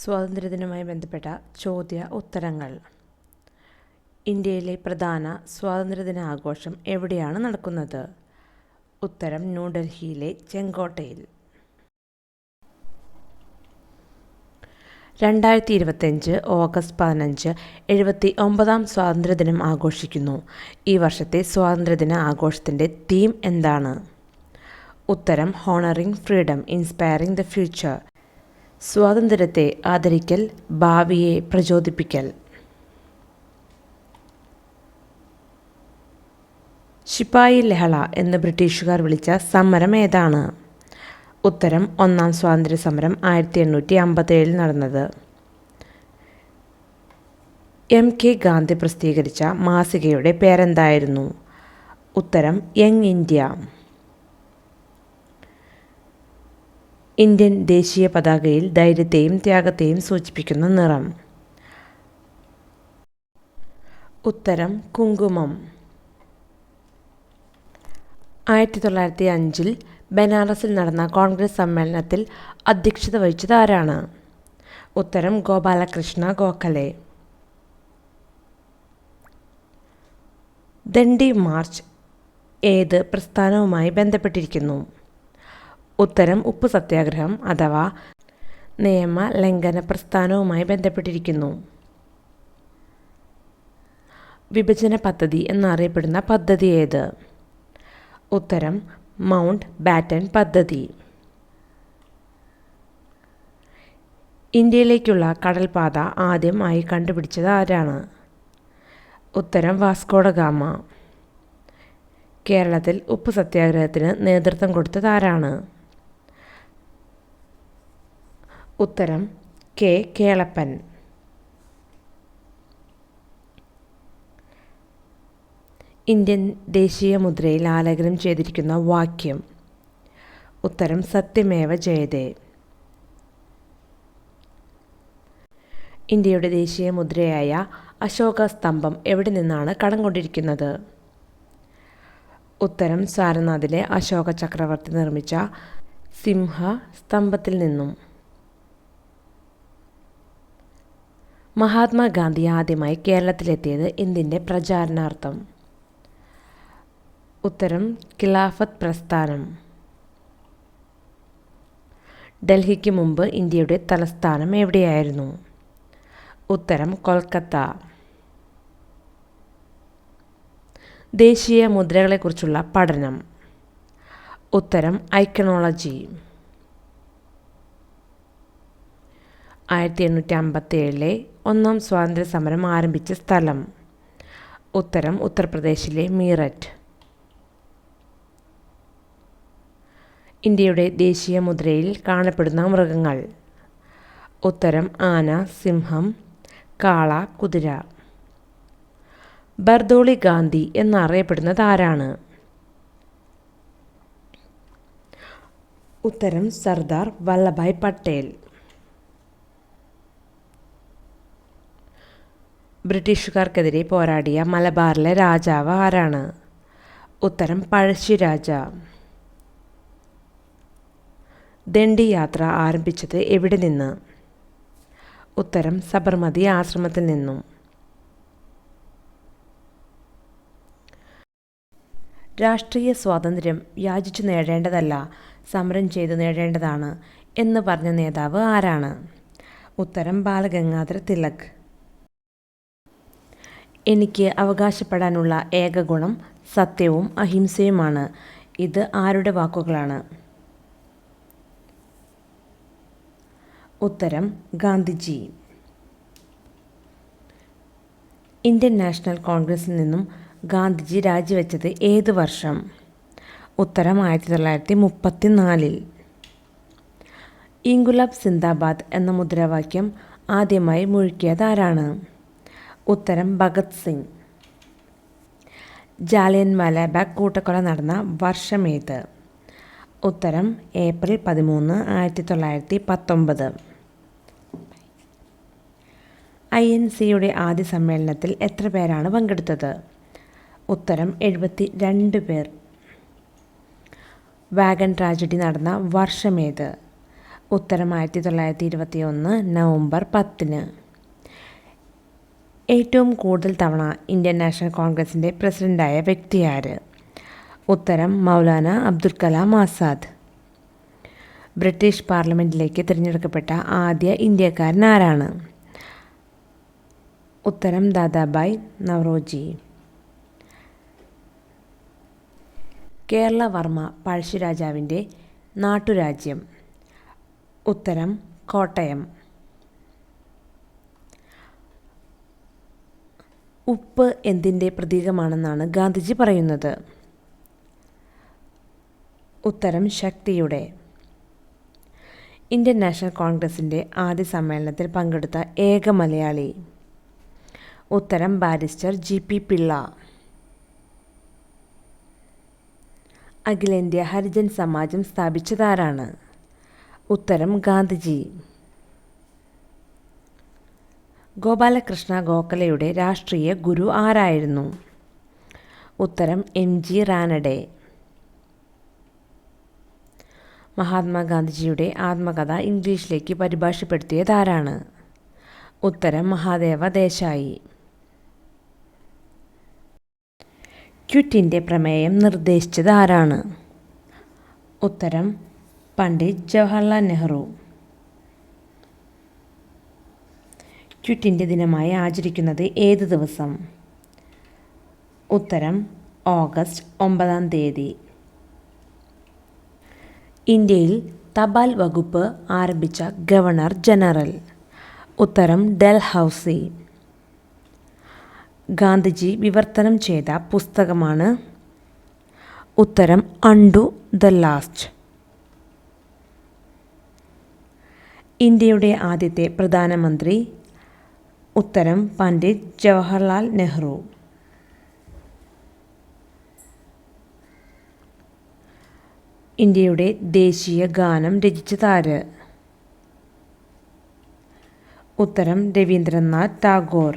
സ്വാതന്ത്ര്യദിനവുമായി ബന്ധപ്പെട്ട ചോദ്യ ഉത്തരങ്ങൾ. ഇന്ത്യയിലെ പ്രധാന സ്വാതന്ത്ര്യദിന ആഘോഷം എവിടെയാണ് നടക്കുന്നത്? ഉത്തരം ന്യൂഡൽഹിയിലെ ചെങ്കോട്ടയിൽ. രണ്ടായിരത്തി ഇരുപത്തഞ്ച് ഓഗസ്റ്റ് പതിനഞ്ച് എഴുപത്തി ഒമ്പതാം സ്വാതന്ത്ര്യദിനം ആഘോഷിക്കുന്നു. ഈ വർഷത്തെ സ്വാതന്ത്ര്യദിന ആഘോഷത്തിന്റെ തീം എന്താണ്? ഉത്തരം honouring freedom inspiring the future സ്വാതന്ത്ര്യത്തെ ആദരിക്കൽ ഭാവിയെ പ്രചോദിപ്പിക്കൽ. ശിപ്പായി ലഹള എന്ന് ബ്രിട്ടീഷുകാർ വിളിച്ച സമരം ഏതാണ്? ഉത്തരം ഒന്നാം സ്വാതന്ത്ര്യ സമരം ആയിരത്തി എണ്ണൂറ്റി അമ്പത്തേഴിൽ നടന്നത്. എം കെ ഗാന്ധി പ്രസിദ്ധീകരിച്ച മാസികയുടെ പേരെന്തായിരുന്നു? ഉത്തരം യങ് ഇന്ത്യ. ഇന്ത്യൻ ദേശീയ പതാകയിൽ ധൈര്യത്തെയും ത്യാഗത്തെയും സൂചിപ്പിക്കുന്ന നിറം. ഉത്തരം കുങ്കുമം. ആയിരത്തി തൊള്ളായിരത്തി അഞ്ചിൽ ബനാറസിൽ നടന്ന കോൺഗ്രസ് സമ്മേളനത്തിൽ അധ്യക്ഷത വഹിച്ചത് ആരാണ്? ഉത്തരം ഗോപാലകൃഷ്ണ ഗോഖലെ. ദണ്ഡി മാർച്ച് ഏത് പ്രസ്ഥാനവുമായി ബന്ധപ്പെട്ടിരിക്കുന്നു? ഉത്തരം ഉപ്പ് സത്യാഗ്രഹം അഥവാ നിയമ ലംഘന പ്രസ്ഥാനവുമായി ബന്ധപ്പെട്ടിരിക്കുന്നു. വിഭജന പദ്ധതി എന്നറിയപ്പെടുന്ന പദ്ധതി ഏത്? ഉത്തരം മൗണ്ട് ബാറ്റൻ പദ്ധതി. ഇന്ത്യയിലേക്കുള്ള കടൽപാത ആദ്യമായി കണ്ടുപിടിച്ചത് ആരാണ്? ഉത്തരം വാസ്കോഡഗാമ കേരളത്തിൽ ഉപ്പ് സത്യാഗ്രഹത്തിന് നേതൃത്വം കൊടുത്തത് ആരാണ്? ഉത്തരം കെ കേളപ്പൻ. ഇന്ത്യൻ ദേശീയ മുദ്രയിൽ ആലേഖനം ചെയ്തിരിക്കുന്ന വാക്യം. ഉത്തരം സത്യമേവ ജയതേ. ഇന്ത്യയുടെ ദേശീയ മുദ്രയായ അശോക സ്തംഭം എവിടെ നിന്നാണ് കടം കൊണ്ടിരിക്കുന്നത് ഉത്തരം സാരനാഥിലെ അശോക ചക്രവർത്തി നിർമ്മിച്ച സിംഹ സ്തംഭത്തിൽ നിന്നും. മഹാത്മാഗാന്ധി ആദ്യമായി കേരളത്തിലെത്തിയത് എന്തിന്റെ പ്രചാരണാർത്ഥം? ഉത്തരം ഖിലാഫത്ത് പ്രസ്ഥാനം. ഡൽഹിക്ക് മുമ്പ് ഇന്ത്യയുടെ തലസ്ഥാനം എവിടെയായിരുന്നു? ഉത്തരം കൊൽക്കത്ത. ദേശീയ മുദ്രകളെക്കുറിച്ചുള്ള പഠനം. ഉത്തരം ഐക്കണോളജി. ആയിരത്തി എണ്ണൂറ്റി അമ്പത്തി ഏഴിലെ ഒന്നാം സ്വാതന്ത്ര്യ സമരം ആരംഭിച്ച സ്ഥലം. ഉത്തരം ഉത്തർപ്രദേശിലെ മീററ്റ്. ഇന്ത്യയുടെ ദേശീയ മുദ്രയിൽ കാണപ്പെടുന്ന മൃഗങ്ങൾ. ഉത്തരം ആന സിംഹം കാള കുതിര. ബർദോളി ഗാന്ധി എന്നറിയപ്പെടുന്നത് ആരാണ്? ഉത്തരം സർദാർ വല്ലഭായ് പട്ടേൽ. ബ്രിട്ടീഷുകാർക്കെതിരെ പോരാടിയ മലബാറിലെ രാജാവ് ആരാണ്? ഉത്തരം പഴശ്ശിരാജ ദണ്ഡി യാത്ര ആരംഭിച്ചത് എവിടെ നിന്ന്? ഉത്തരം സബർമതി ആശ്രമത്തിൽ നിന്നും. രാഷ്ട്രീയ സ്വാതന്ത്ര്യം യാചിച്ചു നേടേണ്ടതല്ല സമരം ചെയ്തു നേടേണ്ടതാണ് എന്ന് പറഞ്ഞ നേതാവ് ആരാണ്? ഉത്തരം ബാലഗംഗാധര തിലക്. എനിക്ക് അവകാശപ്പെടാനുള്ള ഏക ഗുണം സത്യവും അഹിംസയുമാണ്. ഇത് ആരുടെ വാക്കുകളാണ്? ഉത്തരം ഗാന്ധിജി. ഇന്ത്യൻ നാഷണൽ കോൺഗ്രസിൽ നിന്നും ഗാന്ധിജി രാജിവെച്ചത് ഏത് വർഷം? ഉത്തരം ആയിരത്തി തൊള്ളായിരത്തി മുപ്പത്തി നാലിൽ സിന്ദാബാദ് എന്ന മുദ്രാവാക്യം ആദ്യമായി മുഴുക്കിയത് ആരാണ്? ഉത്തരം ഭഗത് സിംഗ്. ജാലിയൻ മലബാഗ് കൂട്ടക്കൊല നടന്ന വർഷമേത്? ഉത്തരം ഏപ്രിൽ പതിമൂന്ന് ആയിരത്തി തൊള്ളായിരത്തി പത്തൊമ്പത് ഐ എൻ സിയുടെ ആദ്യ സമ്മേളനത്തിൽ എത്ര പേരാണ് പങ്കെടുത്തത്? ഉത്തരം എഴുപത്തി രണ്ട് പേർ. വാഗൺ ട്രാജഡി നടന്ന വർഷമേത്? ഉത്തരം ആയിരത്തി തൊള്ളായിരത്തി ഇരുപത്തി ഒന്ന് നവംബർ പത്തിന്. ഏറ്റവും കൂടുതൽ തവണ ഇന്ത്യൻ നാഷണൽ കോൺഗ്രസിന്റെ പ്രസിഡന്റായ വ്യക്തി ആര്? ഉത്തരം മൗലാന അബ്ദുൽ കലാം ആസാദ്. ബ്രിട്ടീഷ് പാർലമെന്റിലേക്ക് തിരഞ്ഞെടുക്കപ്പെട്ട ആദ്യ ഇന്ത്യക്കാരൻ ആരാണ്? ഉത്തരം ദാദാബായ് നവറോജി. കേരളവർമ്മ പഴശ്ശിരാജാവിന്റെ നാട്ടുരാജ്യം. ഉത്തരം കോട്ടയം. ഉപ്പ് എന്തിന്റെ പ്രതീകമാണെന്നാണ് ഗാന്ധിജി പറയുന്നത്. ഉത്തരം ശക്തിയുടെ. ഇന്ത്യൻ നാഷണൽ കോൺഗ്രസിന്റെ ആദ്യ സമ്മേളനത്തിൽ പങ്കെടുത്ത ഏക മലയാളി. ഉത്തരം ബാരിസ്റ്റർ ജി പി പിള്ള. അഖിലേന്ത്യാ ഹരിജൻ സമാജം സ്ഥാപിച്ചതാരാണ്? ഉത്തരം ഗാന്ധിജി. ഗോപാലകൃഷ്ണ ഗോഖലെയുടെ രാഷ്ട്രീയ ഗുരു ആരായിരുന്നു? ഉത്തരം എം ജി റാനഡെ. മഹാത്മാഗാന്ധിജിയുടെ ആത്മകഥ ഇംഗ്ലീഷിലേക്ക് പരിഭാഷപ്പെടുത്തിയതാരാണ് ഉത്തരം മഹാദേവ ദേശായി. ക്വിറ്റിന്റെ പ്രമേയം നിർദ്ദേശിച്ചത് ആരാണ്? ഉത്തരം പണ്ഡിറ്റ് ജവഹർലാൽ നെഹ്റു. ക്വിറ്റിന്റെ ദിനമായി ആചരിക്കുന്നത് ഏത് ദിവസം? ഉത്തരം ഓഗസ്റ്റ് ഒമ്പതാം തീയതി. ഇന്ത്യയിൽ തപാൽ വകുപ്പ് ആരംഭിച്ച ഗവർണർ ജനറൽ. ഉത്തരം ഡൽഹൌസി. ഗാന്ധിജി വിവർത്തനം ചെയ്ത പുസ്തകമാണ്. ഉത്തരം അണ്ടു ദ ലാസ്റ്റ്. ഇന്ത്യയുടെ ആദ്യത്തെ പ്രധാനമന്ത്രി ഉത്തരം പണ്ഡിറ്റ് ജവഹർലാൽ നെഹ്റു. ഇന്ത്യയുടെ ദേശീയ ഗാനം രചിച്ചതാര്? ഉത്തരം രവീന്ദ്രനാഥ് ടാഗോർ.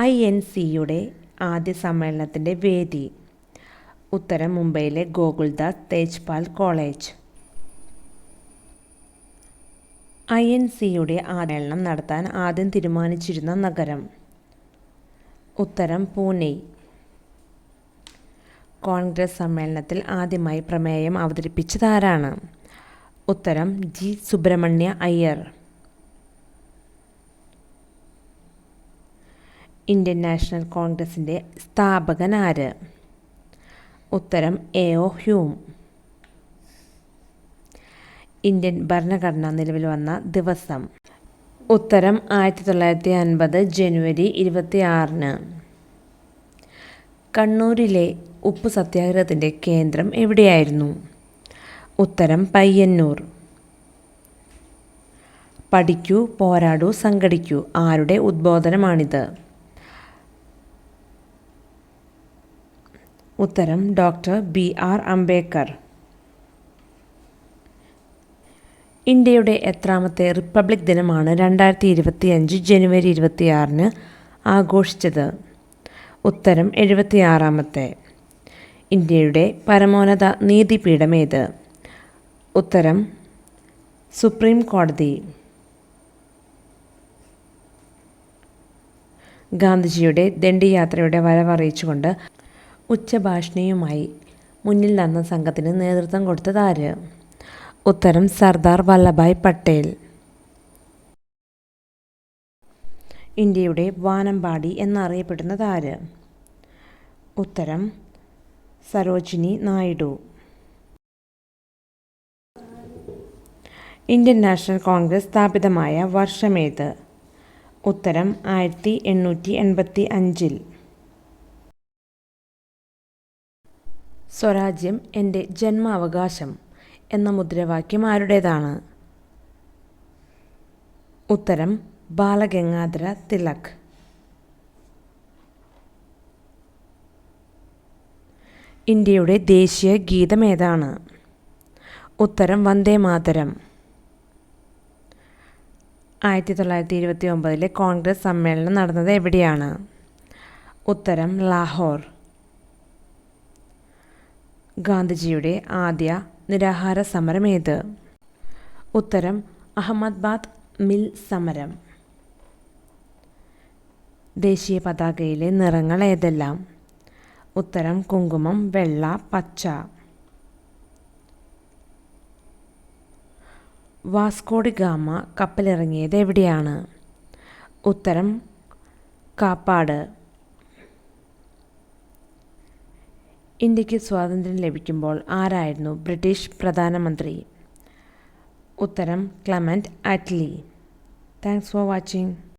ഐ എൻ സിയുടെ ആദ്യ സമ്മേളനത്തിന്റെ വേദി. ഉത്തരം മുംബൈയിലെ Gokuldas Tejpal college. I N സിയുടെ ആദരണം നടത്താൻ ആദ്യം തീരുമാനിച്ചിരുന്ന നഗരം. ഉത്തരം പൂനെ. കോൺഗ്രസ് സമ്മേളനത്തിൽ ആദ്യമായി പ്രമേയം അവതരിപ്പിച്ചതാരാണ്? ഉത്തരം G. Subramania Iyer. Indian National കോൺഗ്രസിന്റെ സ്ഥാപകൻ ആര് ഉത്തരം എ. ഒ. ഹ്യൂം. ഇന്ത്യൻ ഭരണഘടന നിലവിൽ വന്ന ദിവസം. ഉത്തരം ആയിരത്തി തൊള്ളായിരത്തി അൻപത് ജനുവരി ഇരുപത്തി ആറിന് കണ്ണൂരിലെ ഉപ്പ് സത്യാഗ്രഹത്തിന്റെ കേന്ദ്രം എവിടെയായിരുന്നു? ഉത്തരം പയ്യന്നൂർ. പഠിക്കൂ പോരാടൂ സംഘടിക്കൂ. ആരുടെ ഉദ്ബോധനമാണിത്? ഉത്തരം ഡോക്ടർ ബി ആർ അംബേദ്കർ. ഇന്ത്യയുടെ എത്രാമത്തെ റിപ്പബ്ലിക് ദിനമാണ് രണ്ടായിരത്തി ഇരുപത്തിയഞ്ച് ജനുവരി ഇരുപത്തിയാറിന് ആഘോഷിച്ചത്. ഉത്തരം എഴുപത്തിയാറാമത്തെ. ഇന്ത്യയുടെ പരമോന്നത നീതിപീഠമേത്? ഉത്തരം സുപ്രീം കോടതി. ഗാന്ധിജിയുടെ ദണ്ഡിയാത്രയുടെ വരവറിയിച്ചുകൊണ്ട് ഉച്ചഭാഷണിയുമായി മുന്നിൽ നടന്ന സംഘത്തിന് നേതൃത്വം കൊടുത്തതാര് ഉത്തരം സർദാർ വല്ലഭായ് പട്ടേൽ. ഇന്ത്യയുടെ വാനമ്പാടി എന്നറിയപ്പെടുന്നത് ആര്? ഉത്തരം Sarojini Naidu. Indian National Congress സ്ഥാപിതമായ വർഷമേത് ഉത്തരം ആയിരത്തി എണ്ണൂറ്റി എൺപത്തി അഞ്ചിൽ. സ്വരാജ്യം എന്റെ ജന്മാവകാശം. എന്ന മുദ്രാവാക്യം ആരുടേതാണ്? ഉത്തരം ബാലഗംഗാധര തിലക്. ഇന്ത്യയുടെ ദേശീയ ഗീതം ഏതാണ്? ഉത്തരം വന്ദേ മാതരം. ആയിരത്തി തൊള്ളായിരത്തി ഇരുപത്തി ഒമ്പതിലെ കോൺഗ്രസ് സമ്മേളനം നടന്നത് എവിടെയാണ്? ഉത്തരം ലാഹോർ. ഗാന്ധിജിയുടെ ആദ്യ നിരാഹാര സമരം ഏത് ഉത്തരം അഹമ്മദാബാദ് മിൽ സമരം. ദേശീയ പതാകയിലെ നിറങ്ങൾ ഏതെല്ലാം? ഉത്തരം കുങ്കുമം വെള്ള പച്ച. വാസ്കോഡി ഗാമ കപ്പലിറങ്ങിയത് എവിടെയാണ്? ഉത്തരം കാപ്പാട്. ഇന്ത്യയ്ക്ക് സ്വാതന്ത്ര്യം ലഭിക്കുമ്പോൾ ആരായിരുന്നു ബ്രിട്ടീഷ് പ്രധാനമന്ത്രി? ഉത്തരം Clement Attlee thanks for watching